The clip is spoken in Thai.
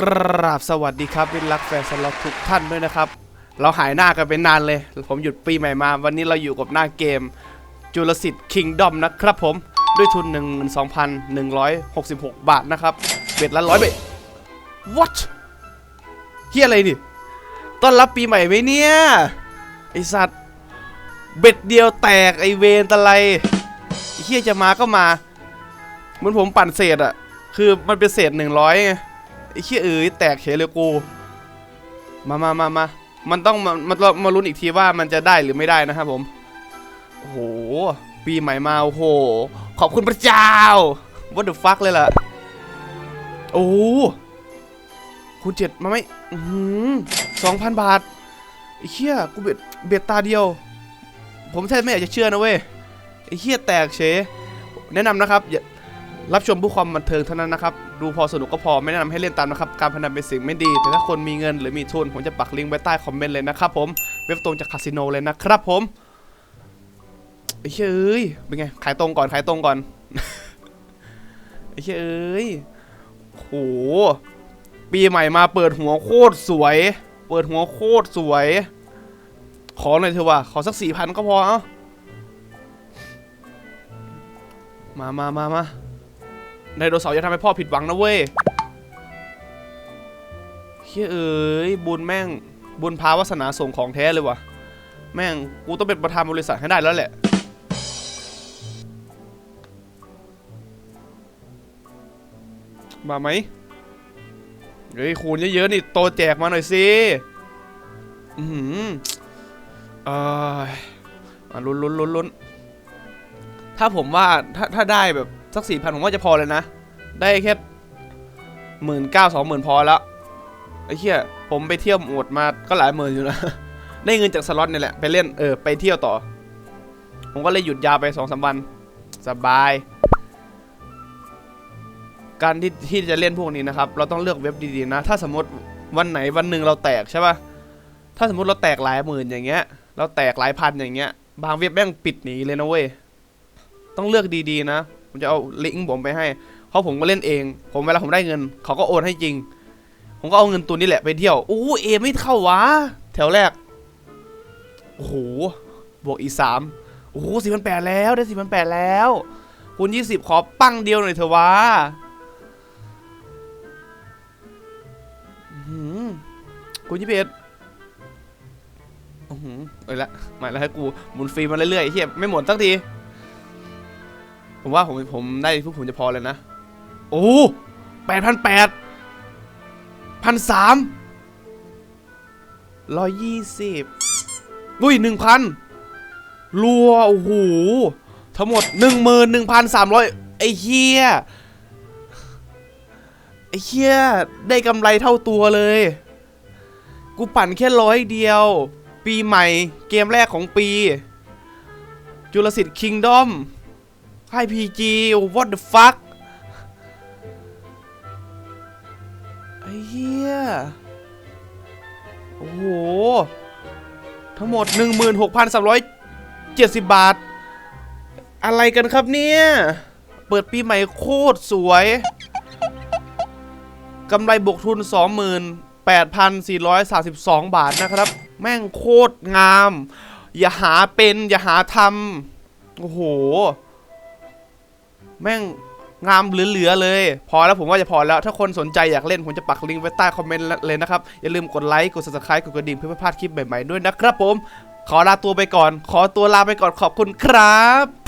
กราบสวัสดีครับวินรักแฟนสล็อตทุกท่านด้วยนะครับ เราหายหน้ากันเป็นนานเลย ผมหยุดปีใหม่มา วันนี้เราอยู่กับหน้าเกม จุลสิทธิ์คิงดอมนะครับผมด้วยทุน 12,166 บาทนะครับเบ็ดละร้อยเบ็ด what เฮียอะไรนี่ต้อนรับปีใหม่ไหมเนี่ย ไอสัตว์ เบ็ดเดียวแตกไอเวนตะไลเฮียจะมาก็มา เหมือนผมปั่นเศษอะคือมันเป็นเศษหนึ่งร้อยไง ไอ้เชี่ยเอ๋ยแตกเฉยเลยกูมามามามามันต้องมามามามาลุ้นอีกทีว่ามันจะได้หรือไม่ได้นะครับผม โอ้โห ปีใหม่มา โอ้โห ขอบคุณพระเจ้า what the fuck เลยล่ะ โอ้โหคุณเจ็ดมาไหมสองพันบาทไอ้เชี่ยกูเบ็ดเบ็ดตาเดียว ผมแทบไม่อยากจะเชื่อนะเว้ย ไอ้เชี่ยแตกเฉยแนะนำนะครับอย่า รับชมเพื่อความบันเทิงเท่านั้นนะครับ ดูพอสนุกก็พอไม่แนะนำให้เล่นตามนะครับ การพนันเป็นสิ่งไม่ดี แต่ถ้าคนมีเงินหรือมีทุนผมจะปักลิงก์ไว้ใต้คอมเมนต์เลยนะครับผม เว็บตรงจากคาสิโนเลยนะครับผมไอ้เชี่ยเอ้ยเป็นไง ขายตรงก่อน ขายตรงก่อน ไอ้เชี่ยเอ้ยโห ปีใหม่มาเปิดหัวโคตรสวย เปิดหัวโคตรสวย ขอหน่อยเถอะว่ะ ขอสักสี่พันก็พอ เอ้า มามามามา ไดโนเสาร์อย่าทำให้พ่อผิดหวังนะเว้ยเฮ้ยเอ้ยบุญแม่งบุญพาวาสนาส่งของแท้เลยวะแม่งกูต้องเป็นประธานบริษัทให้ได้แล้วแหละมาไหมเฮ้ยคูณเยอะๆนี่โตแจกมาหน่อยสิอือหือเอ่ออะลุ้นลุ้นลุ้นลุ้นถ้าผมว่าถ้าถ้าได้แบบ สักสี่พันผมว่าจะพอเลยนะ ได้แค่หมื่นเก้าสองหมื่นพอแล้วไอ้เหี้ยผมไปเที่ยวหมดมาก็หลายหมื่นอยู่นะ ได้เงินจากสล็อตนี่แหละไปเล่นเออไปเที่ยวต่อ ผมก็เลยหยุดยาวไปสองสามวันสบาย การที่ที่จะเล่นพวกนี้นะครับ เราต้องเลือกเว็บดีๆนะ ถ้าสมมติวันไหนวันหนึ่งเราแตกใช่ป่ะถ้าสมมติเราแตกหลายหมื่นอย่างเงี้ย เราแตกหลายพันอย่างเงี้ย บางเว็บแม่งปิดหนีเลยนะเว้ย ต้องเลือกดีๆนะ ผมจะเอาลิงก์ผมไปให้ เพราะผมก็เล่นเอง ผมเวลาผมได้เงิน เขาก็โอนให้จริง ผมก็เอาเงินตัวนี้แหละไปเที่ยวอู้เอไม่เข้าวะ แถวแรก โอ้โห บวกอีสามโอ้โหสี่พันแปดแล้วได้สี่พันแปดแล้วคูณยี่สิบขอปั้งเดียวหน่อยเถอะวะหืมคุณยี่สิบเอ็ดอื้อเอ้ยละหมาแล้วให้กูหมุนฟรีมาเรื่อยๆเฮียไม่หมดสักที ผมว่าผมผมได้พวกผมจะพอเลยนะ โอ้แปดพันแปดพันสามร้อยยี่สิบอุ้ยหนึ่งพันรัว โอ้โห ทั้งหมดหนึ่งหมื่นหนึ่งพันสามร้อยไอ้เฮียไอ้เฮียได้กำไรเท่าตัวเลย กูปั่นแค่ร้อยเดียว ปีใหม่ เกมแรกของปี จุลสิทธิ์คิงดอม ค่ายพีจี what the fuck ไอ้เหี้ย โอ้โห ทั้งหมด 16,370 บาท อะไรกันครับเนี่ย เปิดปีใหม่โคตรสวยกำไรบวกทุน 28,432 บาทนะครับ แม่งโคตรงาม อย่าหาเป็น อย่าหาทำโอ้โห แม่งงามเหลือๆเลย พอแล้วผมว่าจะพอแล้ว ถ้าคนสนใจอยากเล่นผมจะปักลิงก์ไว้ใต้คอมเมนต์เลยนะครับ อย่าลืมกดไลค์ กด subscribe กดกระดิ่งเพื่อไม่พลาดคลิปใหม่ๆด้วยนะครับผม ขอลาตัวไปก่อน ขอตัวลาไปก่อนขอบคุณครับ